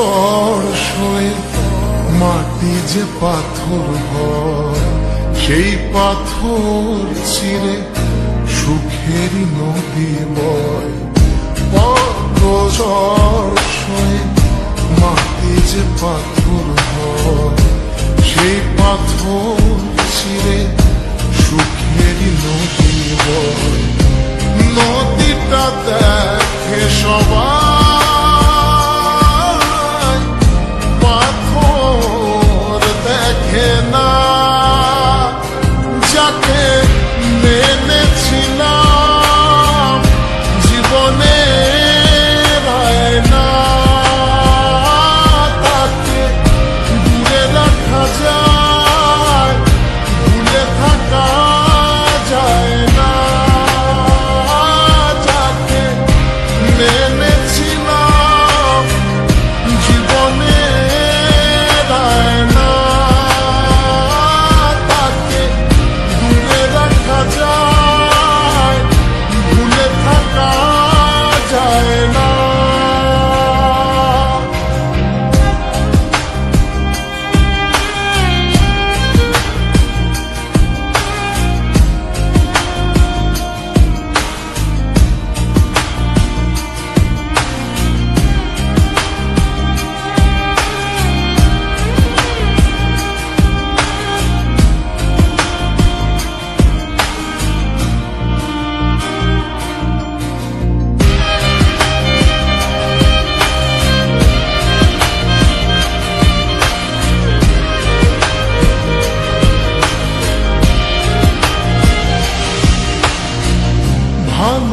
ঝড় সয়ে মাটি যে পাথর হয়, সেই পাথর চিরে সুখেরই নদী বয়। সয়ে মাটি যে পাথর হয়, সেই পাথর চিরে সুখেরই নদী বয়। নদীটা দেখে সবাই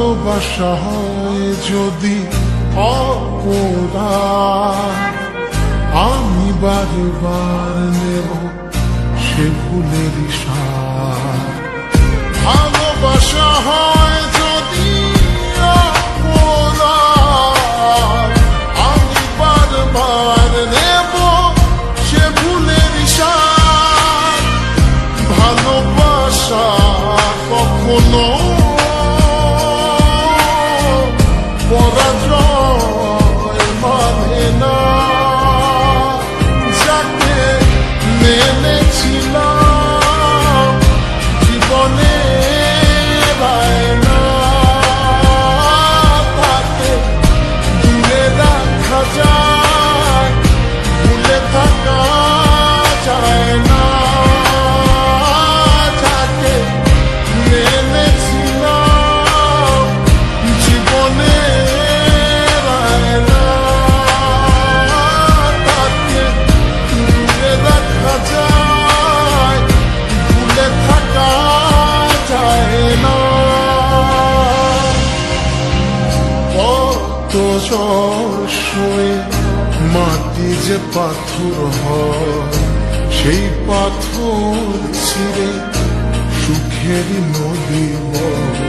ভালোবাসা হয় যদি অপরাধ, আমি বারবার নেব সে সার ভালোবাসা হয় যদি আমি বারবার নেব সে সার ভালোবাসা কখনো patron, el más ঝড় মাটি যে পাথর হয় সেই পাথর ছিঁড়ে সুখের নদী বয়